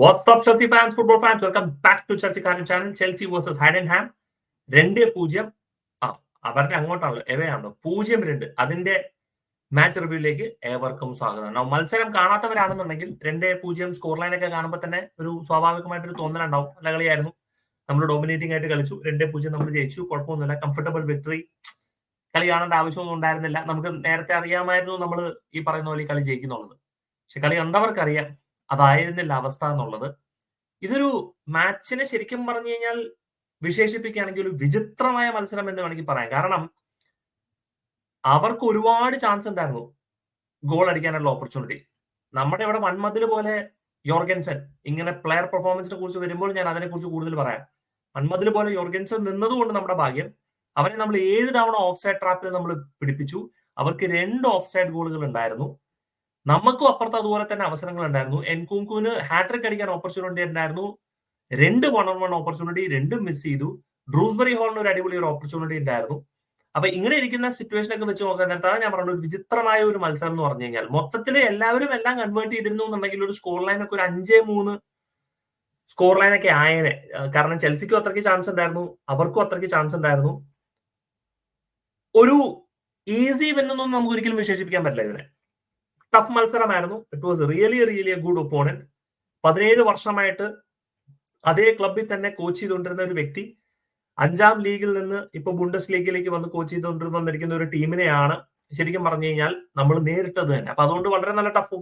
What's Chelsea fans football fans welcome back to Chelsea കാരൻ channel Chelsea versus versus Ham രണ്ട് പൂജ്യം. ആ അവരുടെ അങ്ങോട്ടാണല്ലോ. എവയാണല്ലോ പൂജ്യം രണ്ട്. അതിന്റെ മാച്ച് റിവ്യൂയിലേക്ക് ഏവർക്കും സ്വാഗതം. മത്സരം കാണാത്തവരാണെന്നുണ്ടെങ്കിൽ രണ്ട് പൂജ്യം സ്കോർ ലൈനൊക്കെ കാണുമ്പോൾ തന്നെ ഒരു സ്വാഭാവികമായിട്ടൊരു തോന്നലുണ്ടാവും. നല്ല കളിയായിരുന്നു. നമ്മൾ ഡോമിനേറ്റിംഗ് ആയിട്ട് കളിച്ചു. രണ്ട് പൂജ്യം നമ്മൾ ജയിച്ചു. കുഴപ്പമൊന്നുമില്ല. കംഫർട്ടബിൾ വിക്ടറി കളി കാണേണ്ട ആവശ്യമൊന്നും ഉണ്ടായിരുന്നില്ല. നമുക്ക് നേരത്തെ അറിയാമായിരുന്നു നമ്മൾ ഈ പറയുന്ന പോലെ കളി ജയിക്കുന്നുള്ളത്. പക്ഷെ കളി കണ്ടവർക്കറിയാം. അതായിരുന്നില്ല അവസ്ഥ എന്നുള്ളത്. ഇതൊരു മാച്ചിനെ ശരിക്കും പറഞ്ഞു കഴിഞ്ഞാൽ വിശേഷിപ്പിക്കുകയാണെങ്കിൽ ഒരു വിചിത്രമായ മത്സരം എന്ന് വേണമെങ്കിൽ പറയാം. കാരണം അവർക്ക് ഒരുപാട് ചാൻസ് ഉണ്ടായിരുന്നു ഗോൾ അടിക്കാനുള്ള ഓപ്പർച്യൂണിറ്റി നമ്മുടെ ഇവിടെ മൺമതിൽ പോലെ യോർഗൻസൺ ഇങ്ങനെ പ്ലെയർ പെർഫോമൻസിനെ കുറിച്ച് വരുമ്പോൾ ഞാൻ അതിനെക്കുറിച്ച് കൂടുതൽ പറയാം. മൺമതിൽ പോലെ യോർഗൻസൺ നിന്നതുകൊണ്ട് നമ്മുടെ ഭാഗ്യം. അവരെ നമ്മൾ ഏഴ് തവണ ഓഫ് സൈഡ് ട്രാപ്പിൽ നമ്മൾ പിടിപ്പിച്ചു. അവർക്ക് രണ്ട് ഓഫ് സൈഡ് ഗോളുകൾ ഉണ്ടായിരുന്നു. നമുക്കും അപ്പുറത്ത് അതുപോലെ തന്നെ അവസരങ്ങൾ ഉണ്ടായിരുന്നു എൻകുങ്കുവിന് ഹാട്രിക് അടിക്കാൻ ഓപ്പർച്യൂണിറ്റി ഉണ്ടായിരുന്നു. രണ്ട് വൺ ഓൺ വൺ ഓപ്പർച്യൂണിറ്റി രണ്ടും മിസ് ചെയ്തു. ഡ്രൂസ്ബറി ഹോളിന് ഒരു അടിപൊളി ഒരു ഓപ്പർച്യൂണിറ്റി ഉണ്ടായിരുന്നു. അപ്പൊ ഇങ്ങനെ ഇരിക്കുന്ന സിറ്റുവേഷൻ ഒക്കെ വെച്ച് നോക്കാൻ നേരത്താണ് ഞാൻ പറഞ്ഞു ഒരു വിചിത്രമായ ഒരു മത്സരം എന്ന് പറഞ്ഞു കഴിഞ്ഞാൽ. മൊത്തത്തിൽ എല്ലാവരും എല്ലാം കൺവേർട്ട് ചെയ്തിരുന്നു എന്നുണ്ടെങ്കിൽ ഒരു സ്കോർ ലൈൻ ഒക്കെ ഒരു അഞ്ചേ മൂന്ന് സ്കോർ ലൈൻ ഒക്കെ ആയനെ. കാരണം ചെൽസിക്കും അത്രയ്ക്ക് ചാൻസ് ഉണ്ടായിരുന്നു. അവർക്കും അത്രയ്ക്ക് ചാൻസ് ഉണ്ടായിരുന്നു. ഒരു ഈസി വെന്നൊന്നും നമുക്ക് ഒരിക്കലും വിശേഷിപ്പിക്കാൻ പറ്റില്ല ഇതിനെ. Tough മത്സരമായിരുന്നു. It was really really a good opponent പതിനേഴ് വർഷമായിട്ട് അതേ ക്ലബിൽ തന്നെ കോച്ച് ചെയ്തുകൊണ്ടിരുന്ന ഒരു വ്യക്തി. അഞ്ചാം ലീഗിൽ നിന്ന് ഇപ്പൊ ബുണ്ടസ് ലീഗിലേക്ക് വന്ന് കോച്ച് ചെയ്തുകൊണ്ടിരുന്നിരിക്കുന്ന ഒരു ടീമിനെയാണ് ശരിക്കും പറഞ്ഞു കഴിഞ്ഞാൽ നമ്മൾ നേരിട്ടത് തന്നെ. അപ്പൊ അതുകൊണ്ട് വളരെ നല്ല ടഫ്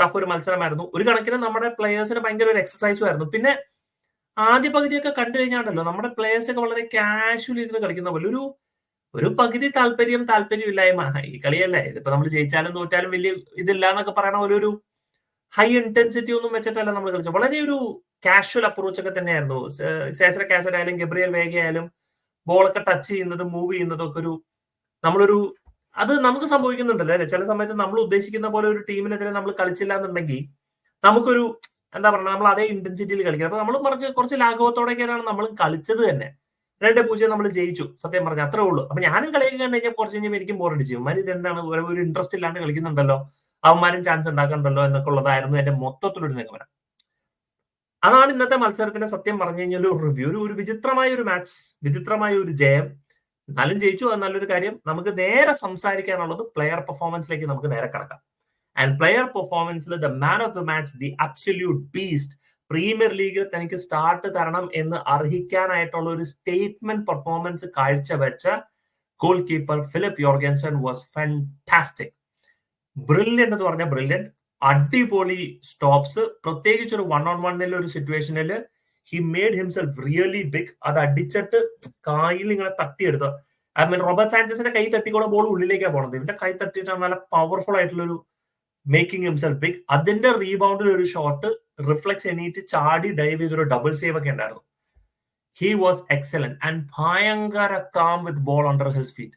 ടഫ് ഒരു മത്സരമായിരുന്നു. ഒരു കണക്കിന് നമ്മുടെ പ്ലേയേഴ്സിന് ഭയങ്കര ഒരു എക്സസൈസും ആയിരുന്നു. പിന്നെ ആദ്യ പകുതിയൊക്കെ കണ്ടു കഴിഞ്ഞാണ്ടല്ലോ നമ്മുടെ പ്ലേയേഴ്സ് ഒക്കെ വളരെ കാഷ്വലി ഇരുന്ന് കളിക്കുന്ന പോലെ ഒരു ഒരു പകുതി താല്പര്യം താല്പര്യം ഇല്ലായ്മ ഈ കളിയല്ലേ? ഇതിപ്പോ നമ്മൾ ജയിച്ചാലും തോറ്റാലും വലിയ ഇതില്ല എന്നൊക്കെ പറയണ ഒരു ഒരു ഹൈ ഇന്റൻസിറ്റി ഒന്നും വെച്ചിട്ടല്ല നമ്മൾ കളിച്ചത്. വളരെ ഒരു കാഷ്വൽ അപ്രോച്ച് ഒക്കെ തന്നെയായിരുന്നു. സേസര കാസർ ആയാലും ഗബ്രിയൽ വേഗ ആയാലും ബോളൊക്കെ ടച്ച് ചെയ്യുന്നതും മൂവ് ചെയ്യുന്നതും ഒക്കെ ഒരു നമ്മളൊരു അത് നമുക്ക് സംഭവിക്കുന്നുണ്ടല്ലോ അല്ലെ? ചില സമയത്ത് നമ്മൾ ഉദ്ദേശിക്കുന്ന പോലെ ഒരു ടീമിനെതിരെ നമ്മൾ കളിച്ചില്ല എന്നുണ്ടെങ്കിൽ നമുക്കൊരു എന്താ പറയുക നമ്മൾ അതേ ഇന്റൻസിറ്റിയിൽ കളിക്കുക അപ്പൊ നമ്മൾ കുറച്ച് കുറച്ച് ലാഘവത്തോടെയൊക്കെയാണ് നമ്മൾ കളിച്ചത് തന്നെ. രണ്ട് പൂജ്യം നമ്മൾ ജയിച്ചു. സത്യം പറഞ്ഞു അത്രേ ഉള്ളൂ. അപ്പൊ ഞാനും കളിയൊക്കെ കണ്ടു കഴിഞ്ഞാൽ കുറച്ച് കഴിഞ്ഞാൽ എനിക്കും ബോറടിച്ചു മരി ഇത് എന്താണ് ഒരു ഇൻട്രസ്റ്റ് ഇല്ലാണ്ട് കളിക്കുന്നുണ്ടല്ലോ. അവന്മാരും ചാൻസ് ഉണ്ടാക്കണ്ടല്ലോ എന്നൊക്കെ ഉള്ളതായിരുന്നു എന്റെ മൊത്തത്തിലൊരു നിഗമനം. അതാണ് ഇന്നത്തെ മത്സരത്തിന്റെ സത്യം പറഞ്ഞു കഴിഞ്ഞാൽ ഒരു റിവ്യൂ ഒരു ഒരു വിചിത്രമായ ഒരു മാച്ച് വിചിത്രമായ ഒരു ജയം. എന്നാലും ജയിച്ചു അത് നല്ലൊരു കാര്യം. നമുക്ക് നേരെ സംസാരിക്കാനുള്ളത് പ്ലെയർ പെർഫോമൻസിലേക്ക് നമുക്ക് നേരെ കിടക്കാം. And player പെർഫോമൻസിൽ the man of the match the absolute beast premier ലീഗിൽ തനിക്ക് സ്റ്റാർട്ട് തരണം എന്ന് അർഹിക്കാനായിട്ടുള്ള ഒരു സ്റ്റേറ്റ്മെന്റ് പെർഫോമൻസ് കാഴ്ചവെച്ച goalkeeper Filip Jorgensen was fantastic brilliant എന്ന് പറഞ്ഞ ബ്രില്യൻ അടിപൊളി സ്റ്റോപ്സ് പ്രത്യേകിച്ച് ഒരു വൺ ഓൺ വണ്ണിൽ ഒരു സിറ്റുവേഷനിൽ he made himself really big അത് അടിച്ചിട്ട് കായിൽ ഇങ്ങനെ തട്ടിയെടുത്തു. ഐ മീൻ റോബർട്ട് സാഞ്ചസിന്റെ കൈ തട്ടിക്കൂടെ ബോൾ ഉള്ളിലേക്കാണ് പോണത്. ഇവന്റെ കൈ തട്ടിയിട്ടാണ് നല്ല പവർഫുൾ ആയിട്ടുള്ള ഒരു മേക്കിംഗ് ഹിംസെൽഫ് ബിഗ് അതിന്റെ റീബൗണ്ടിൽ ഒരു ഷോട്ട് റിഫ്ലക്സ് എണീറ്റ് ചാടി ഡൈവ് ചെയ്തൊരു ഡബിൾ സേവ് ഒക്കെ ഉണ്ടായിരുന്നു. ഹി വാസ് എക്സലന്റ് ആൻഡ് ഭയങ്കര calm with ball under his feet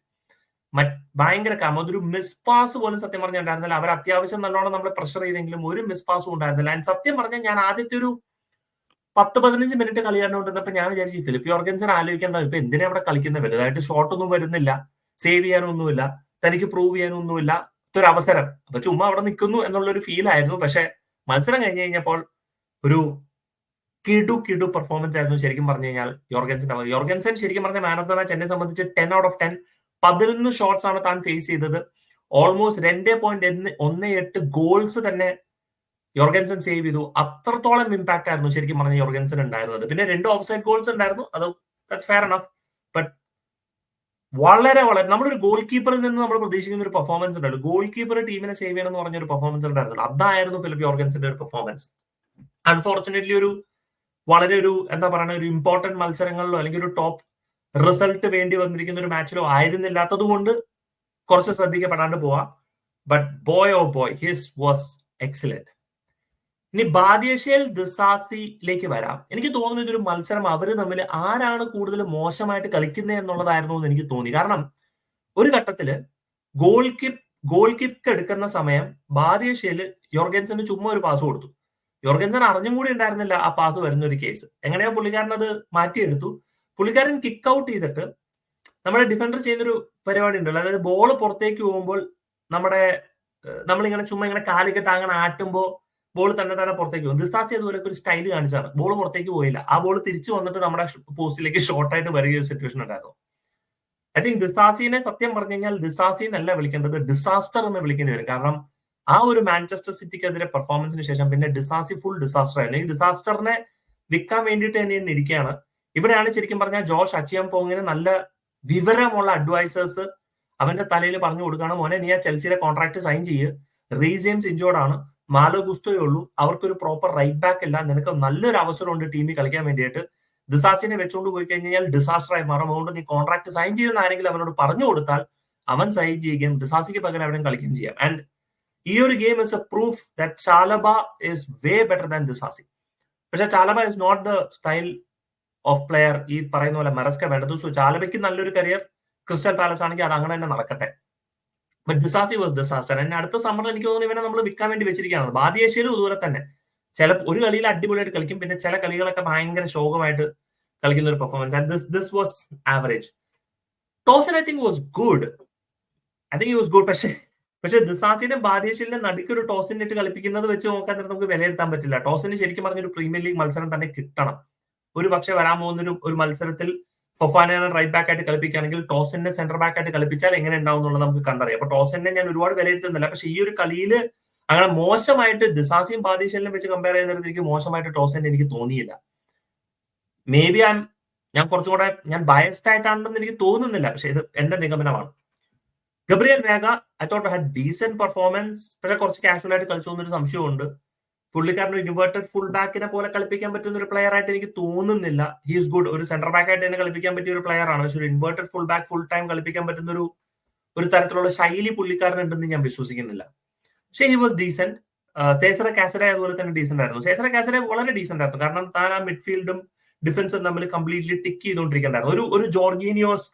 ഭയങ്കര കാം അതൊരു മിസ് പാസ് പോലും സത്യം പറഞ്ഞാൽ ഉണ്ടായിരുന്നില്ല. അവർ അത്യാവശ്യം നല്ലോണം നമ്മളെ പ്രഷർ ചെയ്തെങ്കിലും ഒരു മിസ് പാസും ഉണ്ടായിരുന്നില്ല. ആൻഡ് സത്യം പറഞ്ഞാൽ ഞാൻ ആദ്യത്തെ ഒരു പത്ത് പതിനഞ്ച് മിനിറ്റ് കളി ഞാൻ വിചാരിച്ചു ഫിലിപ്പ് ഓർഗൻസൺ ആലോചിക്കേണ്ട ഇപ്പൊ എന്തിനാ അവിടെ കളിക്കുന്നത്? വലുതായിട്ട് ഷോട്ട് ഒന്നും വരുന്നില്ല. സേവ് ചെയ്യാനൊന്നുമില്ല. തനിക്ക് പ്രൂവ് ചെയ്യാനൊന്നുമില്ല. ഒരു അവസരം. അപ്പൊ ചുമ്മാ അവിടെ നിൽക്കുന്നു എന്നുള്ള ഒരു ഫീൽ ആയിരുന്നു. പക്ഷെ മത്സരം കഴിഞ്ഞ് കഴിഞ്ഞപ്പോൾ ഒരു കിടു കിടു പെർഫോമൻസ് ആയിരുന്നു ശരിക്കും പറഞ്ഞു കഴിഞ്ഞാൽ യോർഗൻസൺ യോർഗൻസൺ ശരിക്കും പറഞ്ഞ മാൻ ഓഫ് ദ മാച്ച് എന്നെ സംബന്ധിച്ച് ടെൻ ഔട്ട് ഓഫ് ടെൻ പതിനൊന്ന് ഷോട്ട്സ് ആണ് താൻ ഫേസ് ചെയ്തത്. ഓൾമോസ്റ്റ് രണ്ടേ പോയിന്റ് ഒന്ന് എട്ട് ഗോൾസ് തന്നെ യോർഗൻസൺ സേവ് ചെയ്തു. അത്രത്തോളം ഇമ്പാക്ട് ആയിരുന്നു ശരിക്കും പറഞ്ഞ യോർഗൻസൺ ഉണ്ടായിരുന്നത്. പിന്നെ രണ്ട് ഓഫ് സൈഡ് ഗോൾസ് ഉണ്ടായിരുന്നു. അത് ഫെയർ എനഫ് ബട്ട് വളരെ വളരെ നമ്മളൊരു ഗോൾ കീപ്പറിൽ നിന്ന് നമ്മൾ പ്രതീക്ഷിക്കുന്ന ഒരു പെർഫോമൻസ് ഉണ്ടായിരുന്നു. ഗോൾ കീപ്പർ ടീമിനെ സേവ് ചെയ്യണം എന്ന് പറഞ്ഞ ഒരു പെർഫോമൻസ് ഉണ്ടായിരുന്നു അതായിരുന്നു ഫിലിപ്പ് ഓർഗൻസിന്റെ ഒരു പെർഫോമൻസ് അൺഫോർച്ചുനേറ്റ്ലി ഒരു വളരെ ഒരു എന്താ പറയുക ഒരു ഇമ്പോർട്ടന്റ് മത്സരങ്ങളിലോ അല്ലെങ്കിൽ ഒരു ടോപ്പ് റിസൾട്ട് വേണ്ടി വന്നിരിക്കുന്ന ഒരു മാച്ചിലോ ആയിരുന്നില്ലാത്തത് കൊണ്ട് കുറച്ച് ശ്രദ്ധിക്കപ്പെടാണ്ട് പോവാം. But boy oh boy his was excellent ഇനി ബാദ്യഷേൽ ദിസാസിയിലേക്ക് വരാം. എനിക്ക് തോന്നുന്നു ഇതൊരു മത്സരം. അവർ തമ്മിൽ ആരാണ് കൂടുതൽ മോശമായിട്ട് കളിക്കുന്നത് എന്നുള്ളതായിരുന്നു എന്ന് എനിക്ക് തോന്നി. കാരണം ഒരു ഘട്ടത്തിൽ ഗോൾ കിപ്പ് ഗോൾ കിക്ക് എടുക്കുന്ന സമയം ബാദ്യഷേൽ യോർഗൻസന് ചുമ്മാ ഒരു പാസ് കൊടുത്തു. യോർഗൻസൻ അറിഞ്ഞും കൂടി ഉണ്ടായിരുന്നില്ല ആ പാസ് വരുന്ന ഒരു കേസ് എങ്ങനെയാ പുള്ളിക്കാരൻ അത് മാറ്റിയെടുത്തു. പുള്ളിക്കാരൻ കിക്ക് ഔട്ട് ചെയ്തിട്ട് നമ്മുടെ ഡിഫൻഡർ ചെയ്യുന്നൊരു പരിപാടി ഉണ്ടല്ലോ. അതായത് ബോൾ പുറത്തേക്ക് പോകുമ്പോൾ നമ്മുടെ നമ്മളിങ്ങനെ ചുമ്മാ ഇങ്ങനെ കാലിക്കെട്ട് അങ്ങനെ ആട്ടുമ്പോൾ ബോൾ തന്നെ തന്നെ പുറത്തേക്ക് പോകും ചെയ്ത പോലെ ഒരു സ്റ്റൈൽ കാണിച്ചാണ് ബോൾ പുറത്തേക്ക് പോയില്ല. ആ ബോൾ തിരിച്ചു വന്നിട്ട് നമ്മുടെ പോസ്റ്റിലേക്ക് ഷോർട്ടായിട്ട് വരിക സിറ്റുവേഷൻ ഉണ്ടായിരുന്നു. ഐ തിങ്ക് ദിസാസിനെ സത്യം പറഞ്ഞു കഴിഞ്ഞാൽ ദിസാസി എന്നല്ല വിളിക്കേണ്ടത് ഡിസാസ്റ്റർ എന്ന് വിളിക്കേണ്ടി വരും. കാരണം ആ ഒരു മാഞ്ചസ്റ്റർ സിറ്റിക്കെതിരെ പെർഫോമൻസിന് ശേഷം പിന്നെ ഡിസാസി ഫുൾ ഡിസാസ്റ്റർ ആയിരുന്നു ഈ ഡിസാസ്റ്ററിനെ വിൽക്കാൻ വേണ്ടിയിട്ട് തന്നെ ഇരിക്കുകയാണ്. ഇവിടെയാണ് ശരിക്കും പറഞ്ഞാൽ ജോഷ് അച്ചിയം പോങ്ങിന് നല്ല വിവരമുള്ള അഡ്വൈസേഴ്സ് അവന്റെ തലയിൽ പറഞ്ഞു കൊടുക്കണം മോനെ നീ ആ ചെൽസിയുടെ കോൺട്രാക്ട് സൈൻ ചെയ്യ്. റീജെയിംസ് ഇഞ്ചോർഡ് ആണ്. മാലോ ഗുസ്തോയേ ഉള്ളൂ. അവർക്കൊരു പ്രോപ്പർ റൈറ്റ് ബാക്ക് ഇല്ല നിനക്ക് നല്ലൊരു അവസരമുണ്ട് ടീമിൽ കളിക്കാൻ വേണ്ടിയിട്ട്. ഡിസാസിനെ വെച്ചുകൊണ്ട് പോയി കഴിഞ്ഞാൽ ഡിസാസ്റ്റർ ആയി മാറും. അതുകൊണ്ട് നീ കോൺട്രാക്ട് സൈൻ ചെയ്യുന്ന ആരെങ്കിലും അവനോട് പറഞ്ഞു കൊടുത്താൽ അവൻ സൈൻ ചെയ്യുകയും ഡിസാസിക്ക് പകരം അവനും കളിക്കുകയും ചെയ്യാം. ആൻഡ് ഈ ഒരു game is a proof that Chalobah is way better than Disasi പക്ഷെ Chalobah is not the style of player ഈ പറയുന്ന പോലെ മരസ്ക വേണ്ടത് സോ ചാലബയ്ക്ക് നല്ലൊരു കരിയർ ക്രിസ്റ്റൽ പാലസ് ആണെങ്കിൽ അത് അങ്ങനെ തന്നെ നടക്കട്ടെ. ബട്ട് ഡിസാസി വാസ് ഡിസാസ്റ്റർ എന്നെ അടുത്ത സമ്മറിൽ എനിക്ക് തോന്നുന്നു ഇവനെ നമ്മൾ വിൽക്കാൻ വേണ്ടി വെച്ചിരിക്കുകയാണ് ബാദിയേഷ്യയിലും ഇതുപോലെ തന്നെ. ചില ഒരു കളിയിൽ അടിപൊളിയായിട്ട് കളിക്കും. പിന്നെ ചില കളികളൊക്കെ ഭയങ്കര ശോകമായിട്ട് കളിക്കുന്ന ഒരു performance this this was average Tosin I think was good I think was good പക്ഷേ പക്ഷെ ദിസാസിന്റെ ബാദേശിന്റെ നടുക്ക് ഒരു ടോസിന് ഇട്ട് കളിപ്പിക്കുന്നത് വെച്ച് നോക്കാൻ നേരം നമുക്ക് വിലയിരുത്താൻ പറ്റില്ല. ടോസിന് ശരിക്കും പറഞ്ഞൊരു പ്രീമിയർ ലീഗ് മത്സരം തന്നെ കിട്ടണം. ഒരു പക്ഷെ വരാൻ പോകുന്ന ഒരു മത്സരത്തിൽ ഫൊഫാനെ റൈറ്റ് ബാക്ക് ആയിട്ട് കളിപ്പിക്കുകയാണെങ്കിൽ ടോസിനെ സെന്റർ ബാക്ക് ആയിട്ട് കളിപ്പിച്ചാൽ എങ്ങനെ ഉണ്ടാവും എന്നുള്ളത് നമുക്ക് കണ്ടറിയാം. അപ്പൊ ടോസിനെ ഞാൻ ഒരുപാട് വിലയിരുത്തുന്നില്ല. പക്ഷെ ഈ ഒരു കളിയിൽ അങ്ങനെ മോശമായിട്ട് ദിസാസിയും ബാദേശിലും വെച്ച് കമ്പയർ ചെയ്യുന്നത് എനിക്ക് മോശമായിട്ട് ടോസിനെ എനിക്ക് തോന്നിയില്ല. മേ ബി ഐ ഞാൻ കുറച്ചും കൂടെ ഞാൻ ബയസ്ഡ് ആയിട്ടാണെന്ന് എനിക്ക് തോന്നുന്നില്ല. പക്ഷെ ഇത് എന്റെ നിഗമനമാണ്. Gabriel Veiga I thought had decent performance പക്ഷെ കുറച്ച് കാഷ്വൽ ആയിട്ട് കളിച്ചു എന്നൊരു സംശയമുണ്ട് പുള്ളിക്കാരൻ ഇൻവേർട്ടഡ് ഫുൾ ബാക്കിനെ പോലെ കളിപ്പിക്കാൻ പറ്റുന്ന ഒരു പ്ലെയർ ആയിട്ട് എനിക്ക് തോന്നുന്നില്ല. ഹീസ് ഗുഡ് ഒരു സെന്റർ ബാക്ക് ആയിട്ട് തന്നെ കളിപ്പിക്കാൻ പറ്റിയ ഒരു പ്ലെയർ ആണ്. പക്ഷെ ഒരു inverted full back full time കളിപ്പിക്കാൻ പറ്റുന്ന ഒരു ഒരു തരത്തിലുള്ള ശൈലി പുള്ളിക്കാരൻ ഉണ്ടെന്ന് ഞാൻ വിശ്വസിക്കുന്നില്ല. പക്ഷേ he was decent Cesare Casadei അതുപോലെ തന്നെ ഡീസെന്റ് ആയിരുന്നു. സേസറ കാസര വളരെ ഡീസെന്റ് ആയിരുന്നു. കാരണം താൻ ആ മിഡ്ഫീൽഡും ഡിഫൻസും തമ്മിൽ കംപ്ലീറ്റ്ലി ടിക്ക് ചെയ്തുകൊണ്ടിരിക്കണ്ടായിരുന്നു. ഒരു ഒരു ജോർഗീനിയോസ്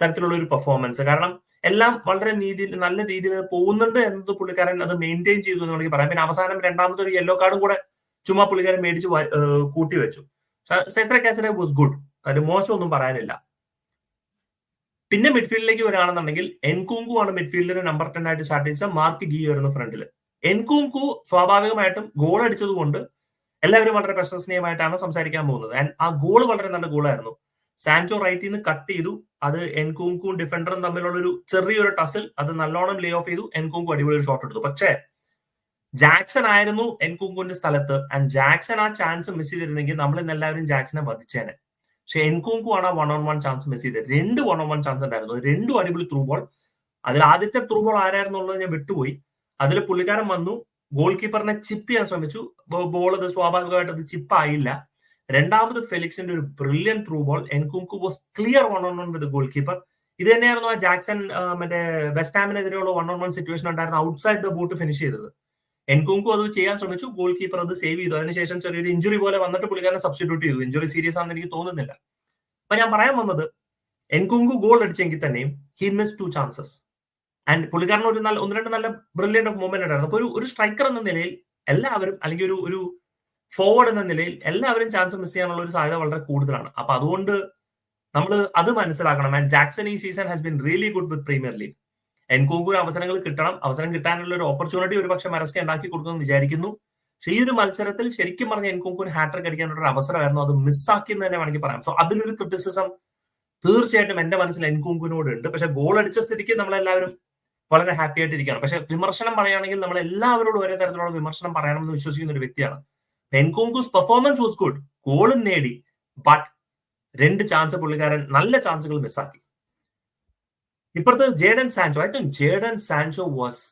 തരത്തിലുള്ള ഒരു പെർഫോമൻസ് കാരണം എല്ലാം വളരെ രീതിയിൽ നല്ല രീതിയിൽ പോകുന്നുണ്ട് എന്നത് പുള്ളിക്കാരൻ അത് മെയിന്റെയിൻ ചെയ്തു എന്ന് വേണമെങ്കിൽ പറയാം. പിന്നെ അവസാനം രണ്ടാമത്തെ ഒരു യെല്ലോ കാർഡും കൂടെ ചുമ്മാ പുള്ളിക്കാരൻ മേടിച്ച് കൂട്ടി വെച്ചു. സെസ്ര കാച്ചറെ വാസ് ഗുഡ് അത് മോശമൊന്നും പറയാനില്ല. പിന്നെ മിഡ്ഫീൽഡിലേക്ക് വരികയാണെന്നുണ്ടെങ്കിൽ എൻകുങ്കു ആണ് മിഡ്ഫീൽഡിന് നമ്പർ ടെൻ ആയിട്ട് സ്റ്റാർട്ട് ചെയ്ത മാർക്ക് ഗീ വരുന്ന ഫ്രണ്ടിൽ എൻകുങ്കു സ്വാഭാവികമായിട്ടും ഗോൾ അടിച്ചത് കൊണ്ട് എല്ലാവരും വളരെ പ്രശംസനീയമായിട്ടാണ് സംസാരിക്കാൻ പോകുന്നത്. ആൻഡ് ആ ഗോൾ വളരെ നല്ല ഗോളായിരുന്നു സാൻചോ റൈറ്റിൽ നിന്ന് കട്ട് ചെയ്തു. അത് എൻകുങ്കും ഡിഫൻഡറും തമ്മിലുള്ള ഒരു ചെറിയൊരു ടസിൽ അത് നല്ലോണം ലേ ഓഫ് ചെയ്തു. എൻകുങ്കു അടിപൊളി ഷോട്ട് എടുത്തു. പക്ഷേ ജാക്സൺ ആയിരുന്നു എൻകുങ്കുവിന്റെ സ്ഥലത്ത്. ആൻഡ് ജാക്സൺ ആ ചാൻസ് മിസ് ചെയ്തിരുന്നെങ്കിൽ നമ്മൾ ഇന്ന് എല്ലാവരും ജാക്സനെ വധിച്ചേനെ. പക്ഷെ എൻകുങ്കു ആണ് ആ one on one chance miss ചെയ്തത്. രണ്ട് വൺ ഓൺ വൺ ചാൻസ് ഉണ്ടായിരുന്നു രണ്ടും അടിപൊളി ത്രൂ ബോൾ അതിൽ ആദ്യത്തെ ത്രൂ ബോൾ ആരായിരുന്നുള്ളത് ഞാൻ വിട്ടുപോയി. അതിൽ പുള്ളിക്കാരൻ വന്നു. ഗോൾ കീപ്പറിനെ ചിപ്പ് ചെയ്യാൻ ശ്രമിച്ചു. ബോൾ അത് സ്വാഭാവികമായിട്ട് അത് ചിപ്പ് ആയില്ല. രണ്ടാമത് ഫെലിക്സിന്റെ ഒരു brilliant through ball Nkunku was clear one on one with goalkeeper ഇത് തന്നെയായിരുന്നു ആ ജാക്സൺ മറ്റേ വെസ്റ്റ് ഹാമിനെതിരെയുള്ള വൺ ഓൺ വൺ സിറ്റുവേഷൻ ഉണ്ടായിരുന്ന ഔട്ട്സൈഡ് ദ ബോട്ട് ഫിനിഷ് ചെയ്തത്. എൻകുങ്കു അത് ചെയ്യാൻ ശ്രമിച്ചു. ഗോൾ കീപ്പർ അത് സേവ് ചെയ്തു. അതിനുശേഷം ചെറിയൊരു ഇഞ്ചുറി പോലെ വന്നിട്ട് പുള്ളിക്കാരനെ സബ്സ്റ്റിറ്റ്യൂട്ട് ചെയ്തു. ഇഞ്ചുറി സീരിയസ് ആണെന്ന് എനിക്ക് തോന്നുന്നില്ല. അപ്പൊ ഞാൻ പറയാൻ വന്നത് എൻകുങ്കു ഗോൾ അടിച്ചെങ്കിൽ തന്നെയും he miss two chances and പുള്ളിക്കാരൻ ഒരു നല്ല ഒന്ന് രണ്ട് നല്ല ബ്രില്യന്റ് ഓഫ് മൂവ്മെന്റ് ഉണ്ടായിരുന്നു. അപ്പൊ ഒരു ഒരു സ്ട്രൈക്കർ എന്ന നിലയിൽ എല്ലാവരും അല്ലെങ്കിൽ ഒരു ഒരു ഫോർവേഡ് എന്ന നിലയിൽ എല്ലാവരും ചാൻസ് മിസ് ചെയ്യാനുള്ള ഒരു സാധ്യത വളരെ കൂടുതലാണ്. അപ്പൊ അതുകൊണ്ട് നമ്മൾ അത് മനസ്സിലാക്കണം. ആൻഡ് ജാക്സൺ ഈ season has been really good with premier league Nkunku അവസരങ്ങൾ കിട്ടണം. അവസരം കിട്ടാനുള്ള ഒരു ഓപ്പർച്യൂണിറ്റി ഒരു പക്ഷേ മെറസ്ക ഉണ്ടാക്കി കൊടുക്കുമെന്ന് വിചാരിക്കുന്നു. പക്ഷെ ഈ ഒരു മത്സരത്തിൽ ശരിക്കും പറഞ്ഞ എൻകൂങ്കൂർ ഹാട്രിക് അടിക്കാനുള്ള ഒരു അവസരമായിരുന്നു. അത് മിസ്സാക്കി എന്ന് തന്നെ വേണമെങ്കിൽ പറയാം. സോ അതിനൊരു ക്രിറ്റിസിസം തീർച്ചയായിട്ടും എന്റെ മനസ്സിൽ എൻകോങ്കുവിനോട് ഉണ്ട്. പക്ഷെ ഗോൾ അടിച്ച സ്ഥിതിക്ക് നമ്മളെല്ലാവരും വളരെ ഹാപ്പി ആയിട്ടിരിക്കുകയാണ്. പക്ഷെ വിമർശനം പറയുകയാണെങ്കിൽ നമ്മൾ എല്ലാവരോടും ഒരേ തരത്തിലുള്ള വിമർശനം പറയണമെന്ന് വിശ്വസിക്കുന്ന ഒരു വ്യക്തിയാണ് എൻകോങ്കുസ് പെർഫോമൻസ് വാസ് ഗുഡ് ഗോളും നേടി. ബട്ട് രണ്ട് ചാൻസ് പുള്ളിക്കാരൻ നല്ല ചാൻസുകൾ മിസ്സാക്കി ഇപ്പുറത്ത് Jadon Sancho I think Jadon Sancho was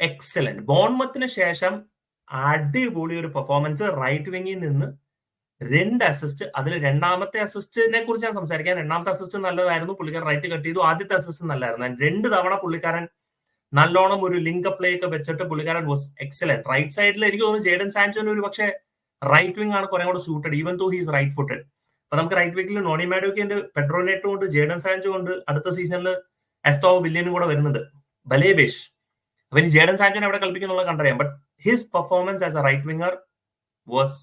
excellent ബോൺമത്തിന് ശേഷം അടിപൊളി ഒരു പെർഫോമൻസ് റൈറ്റ് വിങ്ങിൽ നിന്ന് രണ്ട് അസിസ്റ്റ് അതിൽ രണ്ടാമത്തെ അസിസ്റ്റിനെ കുറിച്ച് ഞാൻ സംസാരിക്കാൻ രണ്ടാമത്തെ അസിസ്റ്റ് നല്ലതായിരുന്നു. പുള്ളിക്കാരൻ റൈറ്റ് കട്ട് ചെയ്തു. ആദ്യത്തെ അസിസ്റ്റ് നല്ലതായിരുന്നു രണ്ട് തവണ പുള്ളിക്കാരൻ നല്ലോണം ഒരു ലിങ്ക് പ്ലേ ഒക്കെ വെച്ചിട്ട് പുള്ളിക്കാരൻ വാസ് എക്സലന്റ് റൈറ്റ് സൈഡിൽ എനിക്ക് തോന്നുന്നു ജേഡൻ സാൻചോന് ഒരു പക്ഷേ റൈറ്റ് വിങ് ആണ് കുറേ കൂടെ suited even though he's right footed അപ്പൊ നമുക്ക് റൈറ്റ് വിങ്ങിൽ നോണി മാഡോക്ക് ഉണ്ട് പെട്രോനേറ്റോ ഉണ്ട് ജേഡൻ സാൻജോ ഉണ്ട് അടുത്ത സീസണിൽ എസ്റ്റോ വില്യനും കൂടെ വരുന്നുണ്ട്. ബലേബേഷ് അപ്പൊ ഇനി ജേഡൻ സാൻചോനെ എവിടെ കളിപ്പിക്കുന്നുള്ള കണ്ടറിയാം. But his performance as a right winger was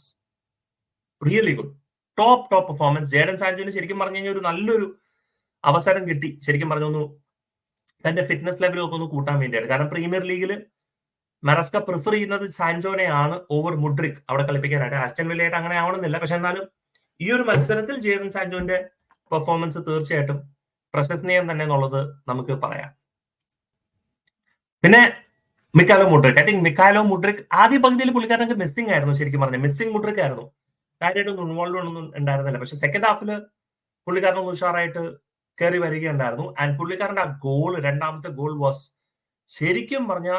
really good top top performance Jadon സാൻജോന് ശരിക്കും പറഞ്ഞു കഴിഞ്ഞാൽ ഒരു നല്ലൊരു അവസരം കിട്ടി. ശരിക്കും പറഞ്ഞു തന്റെ ഫിറ്റ്നസ് ലെവൽ ഒക്കെ ഒന്ന് കൂട്ടാൻ വേണ്ടിയാണ് കാരണം പ്രീമിയർ ലീഗിൽ മെറസ്ക പ്രിഫർ ചെയ്യുന്നത് സാൻജോനെയാണ് ഓവർ മുഡ്രിക് അവിടെ കളിപ്പിക്കാനായിട്ട്. ആസ്റ്റൻ വില്ലയായിട്ട് അങ്ങനെ ആവണമെന്നില്ല. പക്ഷെ എന്നാലും ഈ ഒരു മത്സരത്തിൽ ജേഡൻ സാൻജോന്റെ പെർഫോമൻസ് തീർച്ചയായിട്ടും പ്രശസ്തനീയം തന്നെ എന്നുള്ളത് നമുക്ക് പറയാം. പിന്നെ Mykhailo Mudryk. I think Mykhailo Mudryk ആദ്യ പകുതിയിൽ പുള്ളിക്കാരനൊക്കെ മിസ്സിംഗ് ആയിരുന്നു ശരിക്കും പറഞ്ഞത് മിസ്സിംഗ് മുഡ്രിക് ആയിരുന്നു. കാര്യമായിട്ടൊന്നും ഇൻവോൾവ് ഒന്നും ഉണ്ടായിരുന്നില്ല. പക്ഷെ സെക്കൻഡ് ഹാഫിൽ പുള്ളിക്കാരൻ ഉഷാറായിട്ട് കയറി വരികയുണ്ടായിരുന്നു. ആൻഡ് പുള്ളിക്കാരന്റെ ആ ഗോൾ രണ്ടാമത്തെ ഗോൾ വാസ് ശരിക്കും പറഞ്ഞ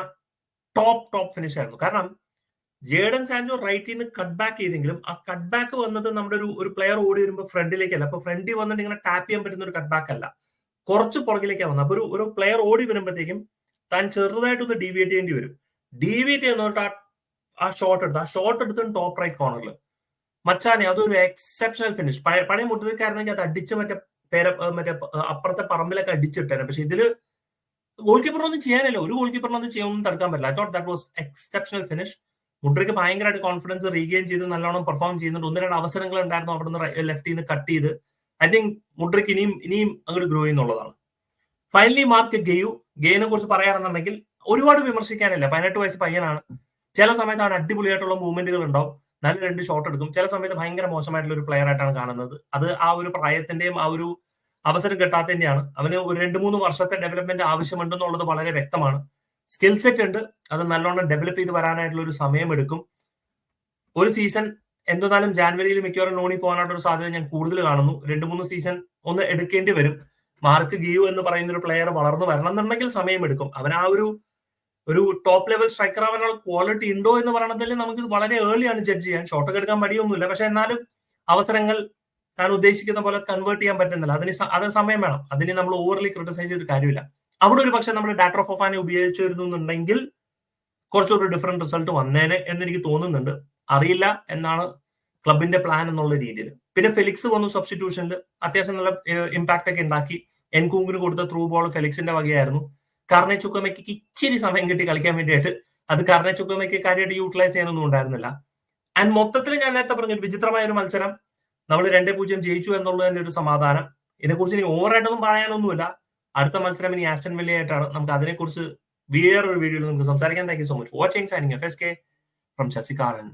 ടോപ്പ് ടോപ്പ് ഫിനിഷ് ആയിരുന്നു. കാരണം ജേഡൻ സാൻജോ റൈറ്റിൽ നിന്ന് കട്ട് ബാക്ക് ചെയ്തെങ്കിലും ആ കട്ട് ബാക്ക് വന്നത് നമ്മുടെ ഒരു ഒരു പ്ലെയർ ഓടി വരുമ്പോൾ ഫ്രണ്ടിലേക്കല്ല. അപ്പൊ ഫ്രണ്ടിൽ വന്നിട്ട് ഇങ്ങനെ ടാപ്പ് ചെയ്യാൻ പറ്റുന്ന ഒരു കട്ട് ബാക്ക് അല്ല. കുറച്ച് പുറകിലേക്കാണ് വന്നത്. അപ്പൊ ഒരു ഒരു പ്ലെയർ ഓടി വരുമ്പോഴത്തേക്കും താൻ ചെറുതായിട്ടൊന്ന് ഡീവിയേറ്റ് ചെയ്യേണ്ടി വരും. ഡീവിയേറ്റ് ചെയ്യുന്നോട്ട് ആ ആ ഷോട്ട് എടുത്ത് ആ ഷോട്ട് എടുത്തും ടോപ്പ് റൈറ്റ് കോർണറിൽ മച്ചാനെ അതൊരു എക്സെപ്ഷണൽ ഫിനിഷ് പഴയ മുട്ടുകാരനെങ്കിൽ അത് അടിച്ച് മറ്റേ പേര മറ്റേ അപ്പുറത്തെ പറമ്പിലൊക്കെ അടിച്ചിട്ടേനെ പക്ഷെ ഇതിൽ ഗോൾ കീപ്പറിനൊന്നും ചെയ്യാനില്ല. ഒരു ഗോൾ കീപ്പറിനൊന്നും ചെയ്യാനൊന്നും തടുക്കാൻ പറ്റില്ല. I thought that was exceptional finish മുഡ്രയ്ക്ക് ഭയങ്കരമായിട്ട് കോൺഫിഡൻസ് റീഗെയിൻ ചെയ്ത് നല്ലോണം പെർഫോം ചെയ്യുന്നുണ്ട്. ഒന്ന് രണ്ട് അവസരങ്ങൾ ഉണ്ടായിരുന്നു അവിടെ നിന്ന് ലെഫ്റ്റിൽ നിന്ന് കട്ട് ചെയ്ത്. ഐ തിങ്ക് മുഡ്രയ്ക്ക് ഇനിയും ഇനിയും അങ്ങോട്ട് ഗ്രോ ചെയ്യുന്നുള്ളതാണ്. ഫൈനലി മാർക്ക് ഗെയു ഗെയിനെ കുറിച്ച് പറയാണെന്നുണ്ടെങ്കിൽ ഒരുപാട് വിമർശിക്കാനില്ല. പതിനെട്ട് വയസ്സ് പയ്യനാണ്. ചില സമയത്ത് അവൻ അടിപൊളിയായിട്ടുള്ള മൂവ്മെന്റുകൾ ഉണ്ടാവും. നല്ല രണ്ട് ഷോട്ട് എടുക്കും. ചില സമയത്ത് ഭയങ്കര മോശമായിട്ടുള്ള ഒരു പ്ലെയർ ആയിട്ടാണ് കാണുന്നത്. അത് ആ ഒരു പ്രായത്തിന്റെയും ആ ഒരു അവസരം കിട്ടാത്തതിന്റെയാണ് അവന് ഒരു രണ്ട് മൂന്ന് വർഷത്തെ ഡെവലപ്മെന്റ് ആവശ്യമുണ്ടെന്നുള്ളത് വളരെ വ്യക്തമാണ്. സ്കിൽ സെറ്റ് ഉണ്ട്. അത് നല്ലോണം ഡെവലപ്പ് ചെയ്ത് വരാനായിട്ടുള്ള ഒരു സമയം എടുക്കും. ഒരു സീസൺ എന്തായാലും ജാനുവരിയിൽ മിക്കവാറും ലോണിൽ പോകാനായിട്ടുള്ള ഒരു സാധ്യത ഞാൻ കൂടുതൽ കാണുന്നു. രണ്ട് മൂന്ന് സീസൺ ഒന്ന് എടുക്കേണ്ടി വരും. മാർക്ക് ഗീവ് എന്ന് പറയുന്ന ഒരു പ്ലെയർ വളർന്നു വരണം എന്നുണ്ടെങ്കിൽ സമയമെടുക്കും അവൻ ആ ഒരു ഒരു ടോപ്പ് ലെവൽ സ്ട്രൈക്കർ ആവാനുള്ള ക്വാളിറ്റി ഉണ്ടോ എന്ന് പറയണതിൽ നമുക്ക് വളരെ ഏർലി ആണ് ജഡ്ജ് ചെയ്യാൻ. ഷോട്ടൊക്കെ എടുക്കാൻ മടിയൊന്നുമില്ല. പക്ഷെ എന്നാലും അവസരങ്ങൾ താൻ ഉദ്ദേശിക്കുന്ന പോലെ കൺവേർട്ട് ചെയ്യാൻ പറ്റുന്നില്ല. അതിന് അത് സമയം വേണം. അതിന് നമ്മൾ ഓവർലി ക്രിട്ടിസൈസ് ചെയ്തിട്ട് കാര്യമില്ല. അവിടെ ഒരു പക്ഷെ നമ്മൾ ഡാറ്റർ ഓഫ് ഓഫാനെ ഉപയോഗിച്ചിരുന്നുണ്ടെങ്കിൽ കുറച്ചൊരു ഡിഫറെന്റ് റിസൾട്ട് വന്നേനെ എന്ന് എനിക്ക് തോന്നുന്നുണ്ട്. അറിയില്ല എന്നാണ് ക്ലബിന്റെ പ്ലാൻ എന്നുള്ള രീതിയിൽ. പിന്നെ ഫെലിക്സ് വന്നു സബ്സ്റ്റിറ്റ്യൂഷനിൽ അത്യാവശ്യം നല്ല ഇമ്പാക്ട് ഒക്കെ ഉണ്ടാക്കി. എൻകൂങ്കിന് കൊടുത്ത ത്രൂ ബോൾ ഫെലിക്സിന്റെ വകയായിരുന്നു. കർണെ ചുക്കമയ്ക്ക് ഇച്ചിരി സമയം കിട്ടി കളിക്കാൻ വേണ്ടിയിട്ട്. അത് കർണെ ചുക്കമയ്ക്ക് കാര്യമായിട്ട് യൂട്ടിലൈസ് ചെയ്യാനൊന്നും ഉണ്ടായിരുന്നില്ല. ആൻഡ് മൊത്തത്തിൽ ഞാൻ നേരത്തെ പറഞ്ഞു ഒരു വിചിത്രമായ ഒരു മത്സരം. നമ്മൾ രണ്ടേ പൂജ്യം ജയിച്ചു എന്നുള്ളത് തന്നെ ഒരു സമാധാനം. ഇതിനെക്കുറിച്ച് ഇനി ഓവറായിട്ടൊന്നും പറയാനൊന്നുമില്ല. അടുത്ത മത്സരം ഇനി ആസ്റ്റൻ വില്ലയായിട്ടാണ് നമുക്ക് അതിനെക്കുറിച്ച് വേറൊരു വീഡിയോയിൽ നമുക്ക് സംസാരിക്കാൻ thank you so much watching signing F S K from ശശികാരൻ